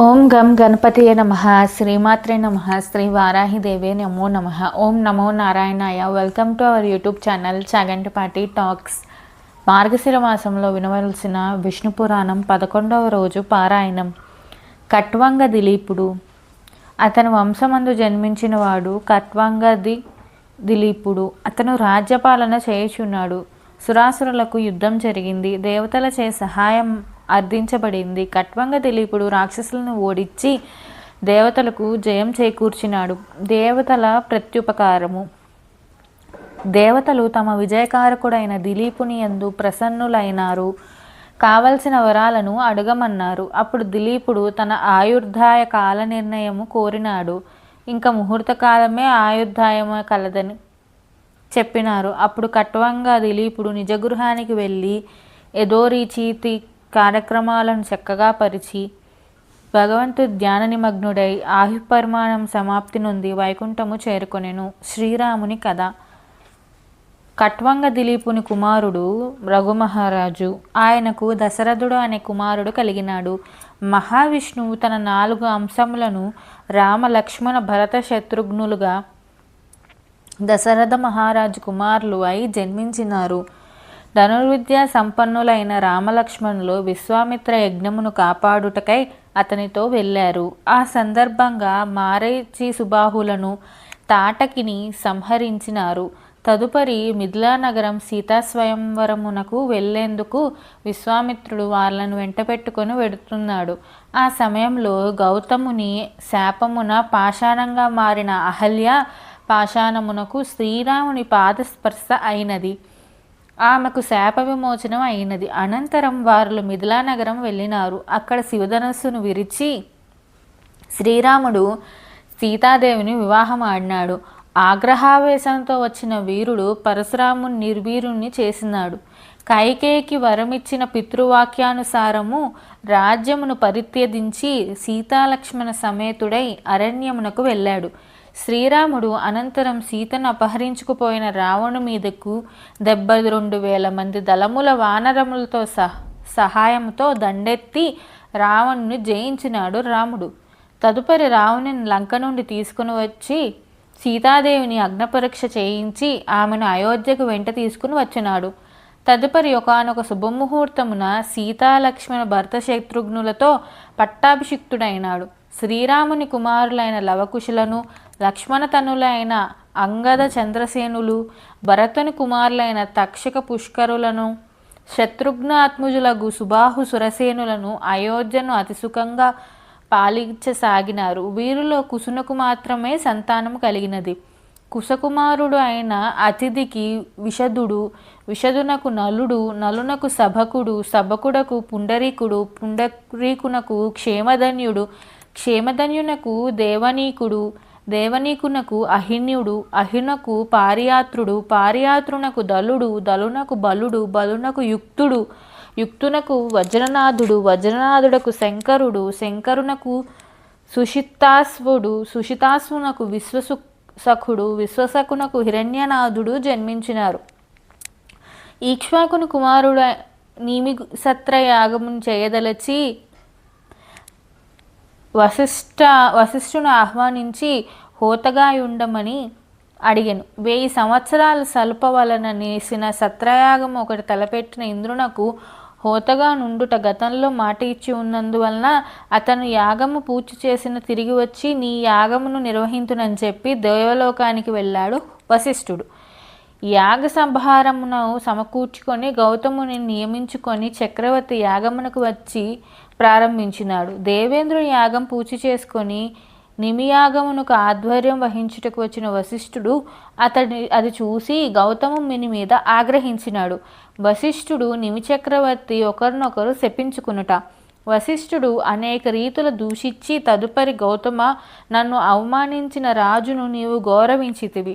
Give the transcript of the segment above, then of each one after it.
ఓం గం గణపతియే నమ శ్రీమాత్రే నమ శ్రీ వారాహిదేవే నమో నమ ఓం నమో నారాయణాయ. Welcome to our YouTube channel Chagantipati talks మార్గశిర మాసంలో వినవలసిన విష్ణు పురాణం పదకొండవ రోజు పారాయణం. కట్వంగ దిలీపుడు అతని వంశమందు జన్మించిన వాడు కట్వంగది దిలీపుడు. అతను రాజ్యపాలన చేయుచున్నాడు. సురాసురులకు యుద్ధం జరిగింది. దేవతలచే సహాయం అర్థించబడింది. కట్వంగ దిలీపుడు రాక్షసులను ఓడించి దేవతలకు జయం చేకూర్చినాడు. దేవతల ప్రత్యుపకారము. దేవతలు తమ విజయకారకుడైన దిలీపుని యందు ప్రసన్నులైనారు. కావలసిన వరాలను అడగమన్నారు. అప్పుడు దిలీపుడు తన ఆయుర్ధాయ కాల నిర్ణయము కోరినాడు. ఇంకా ముహూర్త కాలమే ఆయుర్దాయము కలదని చెప్పినారు. అప్పుడు కట్వంగా దిలీపుడు నిజగృహానికి వెళ్ళి ఎదోరీచీతి కార్యక్రమాలను చక్కగా పరిచి భగవంతుడు ధ్యాన నిమగ్నుడై ఆయుపరిమాణం సమాప్తి నుండి వైకుంఠము చేరుకొనెను. శ్రీరాముని కథ. కట్వంగ దిలీపుని కుమారుడు రఘుమహారాజు ఆయనకు దశరథుడు అనే కుమారుడు కలిగినాడు. మహావిష్ణువు తన నాలుగు అంశములను రామ లక్ష్మణ భరత శత్రుఘ్నులుగా దశరథ మహారాజు కుమారులు అయి జన్మించినారు. ధనుర్విద్యా సంపన్నులైన రామలక్ష్మణులు విశ్వామిత్ర యజ్ఞమును కాపాడుటకై అతనితో వెళ్ళారు. ఆ సందర్భంగా మారేచి సుబాహులను తాటకిని సంహరించినారు. తదుపరి మిథిలా నగరం సీతాస్వయంవరమునకు వెళ్ళేందుకు విశ్వామిత్రుడు వాళ్ళను వెంటపెట్టుకొని వెడుతున్నాడు. ఆ సమయంలో గౌతముని శాపమున పాషాణంగా మారిన అహల్య పాషాణమునకు శ్రీరాముని పాదస్పర్శ అయినది. ఆమెకు శాప విమోచనం అయినది. అనంతరం వారు మిథిలానగరం వెళ్ళినారు. అక్కడ శివధనస్సును విరిచి శ్రీరాముడు సీతాదేవిని వివాహం ఆడినాడు ఆగ్రహావేశంతో వచ్చిన వీరుడు పరశురాముని నిర్వీరుణ్ణి చేసినాడు. కైకేయికి వరమిచ్చిన పితృవాక్యానుసారము రాజ్యమును పరిత్యజించి సీతాలక్ష్మణ సమేతుడై అరణ్యమునకు వెళ్ళాడు. శ్రీరాముడు అనంతరం సీతను అపహరించుకుపోయిన రావణు మీదకు డెబ్బై రెండు వేల మంది దళముల వానరములతో సహ సహాయంతో దండెత్తి రావణుని జయించినాడు రాముడు. తదుపరి రావణుని లంక నుండి తీసుకుని వచ్చి సీతాదేవిని అగ్నపరీక్ష చేయించి ఆమెను అయోధ్యకు వెంట తీసుకుని వచ్చినాడు. తదుపరి ఒకనొక శుభముహూర్తమున సీతాలక్ష్మణ భర్త శత్రుఘ్నులతో పట్టాభిషిక్తుడైనాడు. శ్రీరాముని కుమారులైన లవకుశులను లక్ష్మణతనులైన అంగద చంద్రసేనులు భరతుని కుమారులైన తక్షక పుష్కరులను శత్రుఘ్నాత్ముజులగు సుబాహు సురసేనులను అయోధ్యను అతిసుఖంగా పాలించసాగినారు. వీరిలో కుసునకు మాత్రమే సంతానం కలిగినది. కుశకుమారుడు అయిన అతిథికి విషదుడు విషదునకు నలుడు నలునకు సభకుడు సభకుడకు పుండరీకుడు పుండరీకునకు క్షేమధన్యుడు క్షేమధన్యునకు దేవనీకుడు దేవనీకునకు అహిన్యుడు అహినకు పారియాత్రుడు పారియాత్రునకు దలుడు దలునకు బలుడు బలునకు యుక్తుడు యుక్తునకు వజ్రనాథుడు వజ్రనాథుడకు శంకరుడు శంకరునకు సుషితాస్వుడు సుషితాస్వునకు విశ్వసు సఖుడు విశ్వసకునకు హిరణ్యనాథుడు జన్మించినారు. ఈక్ష్వాకుని కుమారుడు నీమి సత్రయాగమును చేయదలచి వశిష్ట వశిష్ఠును ఆహ్వానించి హోతగాయుండమని అడిగాను. వెయ్యి సంవత్సరాలు సలుపవలన నేసిన సత్రయాగం ఒకటి తలపెట్టిన ఇంద్రునకు హోతగా నుండుట గతంలో మాట ఇచ్చి ఉన్నందువలన అతను యాగము పూర్తి చేసిన తిరిగి వచ్చి నీ యాగమును నిర్వహించునని చెప్పి దేవలోకానికి వెళ్ళాడు వశిష్ఠుడు. యాగ సంభారమును సమకూర్చుకొని గౌతముని నియమించుకొని చక్రవర్తి యాగమునకు వచ్చి ప్రారంభించినాడు. దేవేంద్రుని యాగం పూచి చేసుకొని నిమియాగమునకు ఆధ్వర్యం వహించుటకు వచ్చిన వశిష్ఠుడు అతడి అది చూసి గౌతముని మీద ఆగ్రహించినాడు. వశిష్ఠుడు నిమిచక్రవర్తి ఒకరినొకరు శపించుకునుట. వశిష్ఠుడు అనేక రీతుల దూషించి తదుపరి గౌతమ నన్ను అవమానించిన రాజును నీవు గౌరవించితివి.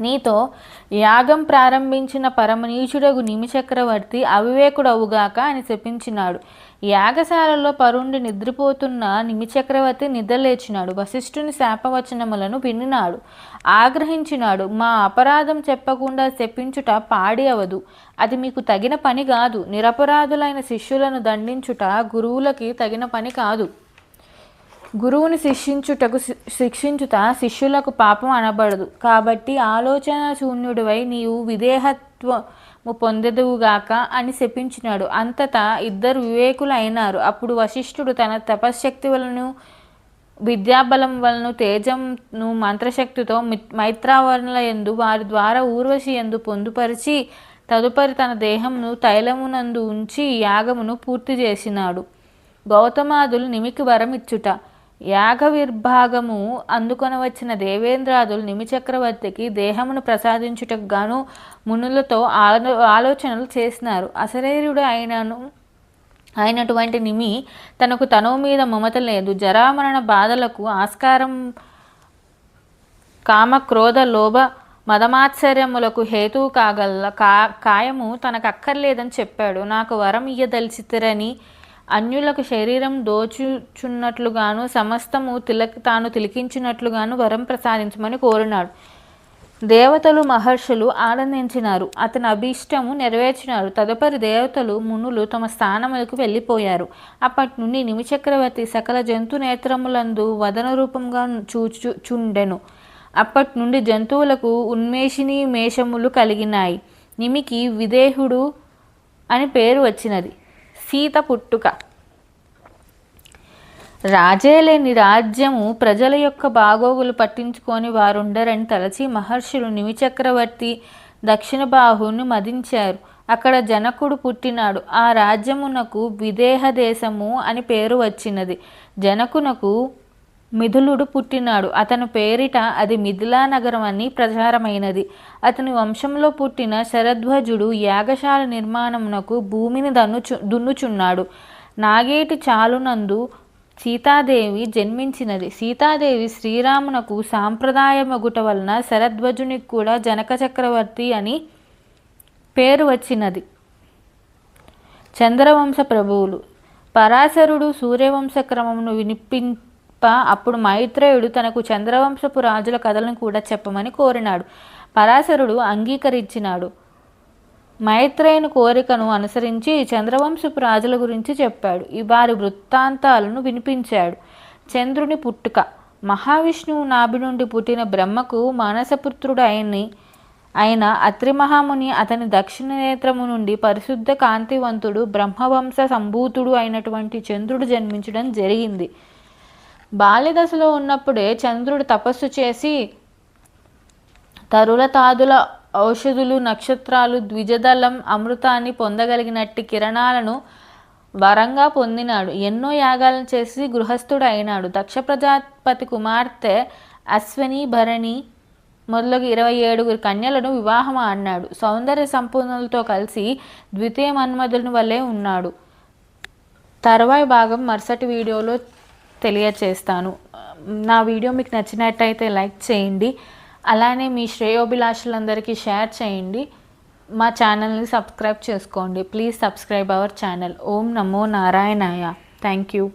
నీతో యాగం ప్రారంభించిన పరమనీచుడగు నిమిచక్రవర్తి అవివేకుడవుగాక అని చెప్పించినాడు. యాగశాలలో పరుండి నిద్రపోతున్న నిమిచక్రవర్తి నిద్రలేచినాడు. వశిష్ఠుని శాపవచనములను వినినాడు. ఆగ్రహించినాడు మా అపరాధం చెప్పకుండా చెప్పించుట పాడి అవదు. అది మీకు తగిన పని కాదు. నిరపరాధులైన శిష్యులను దండించుట గురువులకి తగిన పని కాదు. గురువుని శిక్షించుటకు శి- శిక్షించుట శిష్యులకు పాపం అనబడదు. కాబట్టి ఆలోచన శూన్యుడివై నీవు విదేహత్వము పొందదువుగాక అని శపించినాడు. అంతటా ఇద్దరు వివేకులు అయినారు అప్పుడు వశిష్ఠుడు తన తపశ్శక్తి వలన విద్యాబలం వలన తేజంను మంత్రశక్తితో మైత్రావరణల ఎందు వారి ద్వారా ఊర్వశి ఎందు పొందుపరిచి తదుపరి తన దేహమును తైలమునందు ఉంచి యాగమును పూర్తి చేసినాడు. గౌతమాదులు నిమికి వరం ఇచ్చుట యాగ విర్భాగము అందుకొని వచ్చిన దేవేంద్రాదులు నిమిచక్రవర్తికి దేహమును ప్రసాదించుటకు గాను మునులతో ఆలో ఆలోచనలు చేసినారు. అశరీరుడు అయినను అయినటువంటి నిమి తనకు తనువు మీద మమత లేదు. జరామరణ బాధలకు ఆస్కారం కామ క్రోధ లోభ మదమాత్సర్యములకు హేతువు కాగల కా కాయము తనకు అక్కర్లేదని చెప్పాడు. నాకు వరం ఇయ్యదలిచితిరని అన్యులకు శరీరం దోచుచున్నట్లుగాను సమస్తము తిలక్ తాను తిలికించినట్లుగాను వరం ప్రసాదించమని కోరినాడు. దేవతలు మహర్షులు ఆనందించినారు. అతని అభీష్టము నెరవేర్చినారు. తదుపరి దేవతలు మునులు తమ స్థానములకు వెళ్ళిపోయారు. అప్పటి నుండి నిమిచక్రవర్తి సకల జంతు నేత్రములందు వదన రూపంగా చూచుచుండెను అప్పటి నుండి జంతువులకు ఉన్మేషిని మేషములు కలిగినాయి. నిమికి విదేహుడు అని పేరు వచ్చినది. సీత పుట్టుక. రాజే లేని రాజ్యము ప్రజల యొక్క బాగోగులు పట్టించుకొని వారుండరని తలచి మహర్షులు నిమిచక్రవర్తి దక్షిణ బాహువును మదించారు. అక్కడ జనకుడు పుట్టినాడు. ఆ రాజ్యమునకు విదేహ దేశము అని పేరు వచ్చినది. జనకునకు మిథులుడు పుట్టినాడు. అతని పేరిట అది మిథిలా నగరం అని ప్రచారమైనది. అతని వంశంలో పుట్టిన శరధ్వజుడు యాగశాల నిర్మాణమునకు భూమిని దన్నుచు దున్నుచున్నాడు. నాగేటి చాలునందు సీతాదేవి జన్మించినది. సీతాదేవి శ్రీరామునకు సాంప్రదాయమగుట వలన శరధ్వజునికి కూడా జనక చక్రవర్తి అని పేరు వచ్చినది. చంద్రవంశ ప్రభువులు. పరాశరుడు సూర్యవంశ క్రమమును తప్ప అప్పుడు మైత్రేయుడు తనకు చంద్రవంశపు రాజుల కథలను కూడా చెప్పమని కోరినాడు. పరాశరుడు అంగీకరించినాడు. మైత్రేయుని కోరికను అనుసరించి చంద్రవంశపు రాజుల గురించి చెప్పాడు. ఈ వారి వృత్తాంతాలను వినిపించాడు. చంద్రుని పుట్టుక. మహావిష్ణువు నాభి నుండి పుట్టిన బ్రహ్మకు మానసపుత్రుడు అయిన అయిన అత్రి మహాముని అతని దక్షిణ నేత్రము నుండి పరిశుద్ధ కాంతివంతుడు బ్రహ్మవంశ సంభూతుడు అయినటువంటి చంద్రుడు జన్మించడం జరిగింది. బాల్యదశలో ఉన్నప్పుడే చంద్రుడు తపస్సు చేసి తరుల తాదుల ఔషధులు నక్షత్రాలు ద్విజదళం అమృతాన్ని పొందగలిగినట్టి కిరణాలను వరంగా పొందినాడు. ఎన్నో యాగాలను చేసి గృహస్థుడు అయినాడు దక్ష ప్రజాపతి కుమార్తె అశ్వని భరణి మొదలగు ఇరవై ఏడుగురు కన్యలను వివాహం ఆడినాడు. సౌందర్య సంపూర్ణులతో కలిసి ద్వితీయ మన్మధుని వల్లే ఉన్నాడు. తర్వాయి భాగం మరుసటి వీడియోలో తెలియచేస్తాను. నా వీడియో మీకు నచ్చినట్టయితే లైక్ చేయండి. అలానే మీ శ్రేయోభిలాషులందరికీ షేర్ చేయండి. మా ఛానల్ని సబ్స్క్రైబ్ చేసుకోండి. Please subscribe our channel. ఓం నమో నారాయణాయ. Thank you.